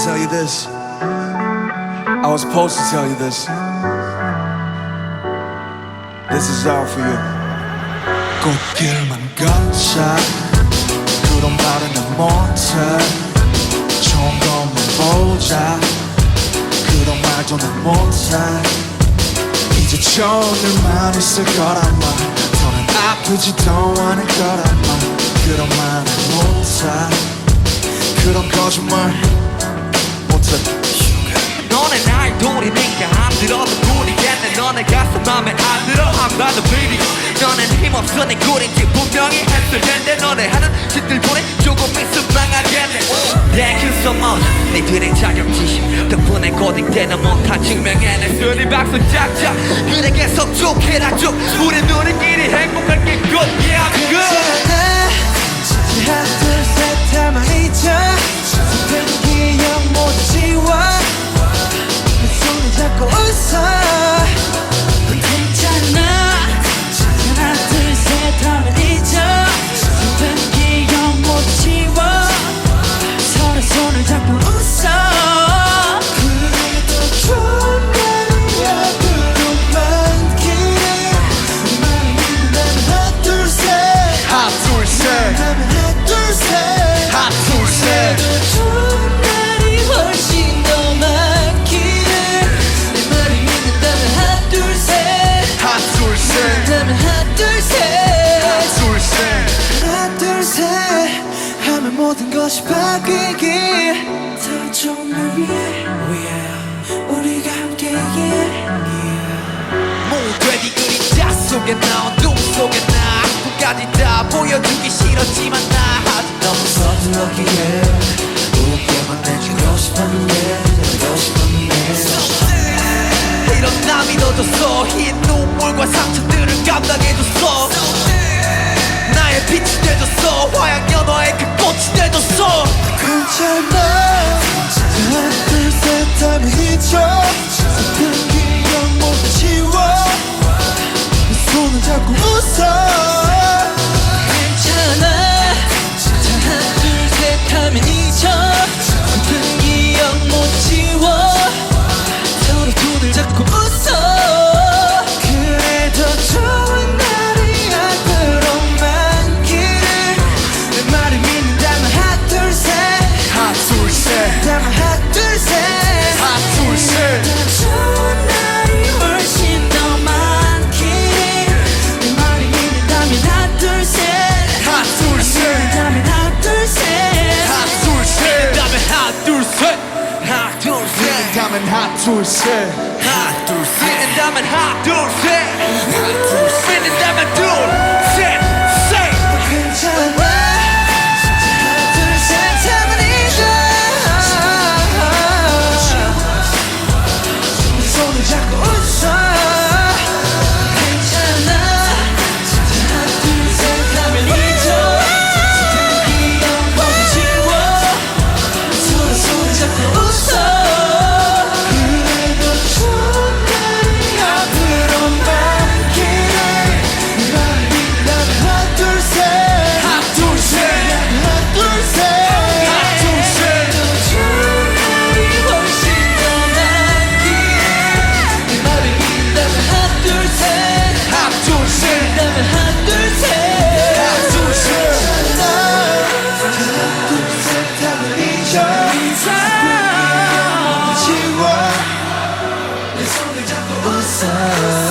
been trying to tell you this. I was supposed to tell you this. This is all for you. 꽃길만 걷자 그런 말은 못해 좋은 것만 보자 그런 말도 난 못해 이제 좋은 일만 있을 거란 말 더는 아프지도 않을 거란 말 그런 말은 못해 그런 거짓말 너네 가슴 맘에 안 들어. I'm not a baby 너넨 힘없어. 내 꿀인지 분명히 했을 텐데 너네 하는 짓들 보내 조금 있으면 망하겠네. Thank you so much. 니들의 자격지심 덕분에 때는 못한 증명해냈으니 박수 짝짝 그래 계속 쭉 해라 쭉 우리 누리끼리 행복할 게 good yeah good 하나 둘셋 둘셋 하면 하나 둘셋 하나 둘셋 좋은 날이 훨씬 더 많기를 내 말을 믿는다면 하나 둘셋 하나 둘셋 하면 모든 것이 바뀌길 더 좋은 날 위해 우리가 함께 모돼지 그림자 속에 나 어둠 속에 나 끝까지 다 보여주기 싫었지만 나 아직 너무 서툴렀기에 웃게만 내주고 싶었는데 내고 싶었는데 이런 나 믿어줬어. 흰 눈물과 상처들을 감당해줬어. 나의 빛이 돼줬어. 화양 연화의 그 꽃이 돼줬어. 괜찮아. 하나 둘셋 하면 잊어 슬픈 기억 모두 지워. 내 손을 잡고 웃어 둘셋 다음엔 하나 둘 sun.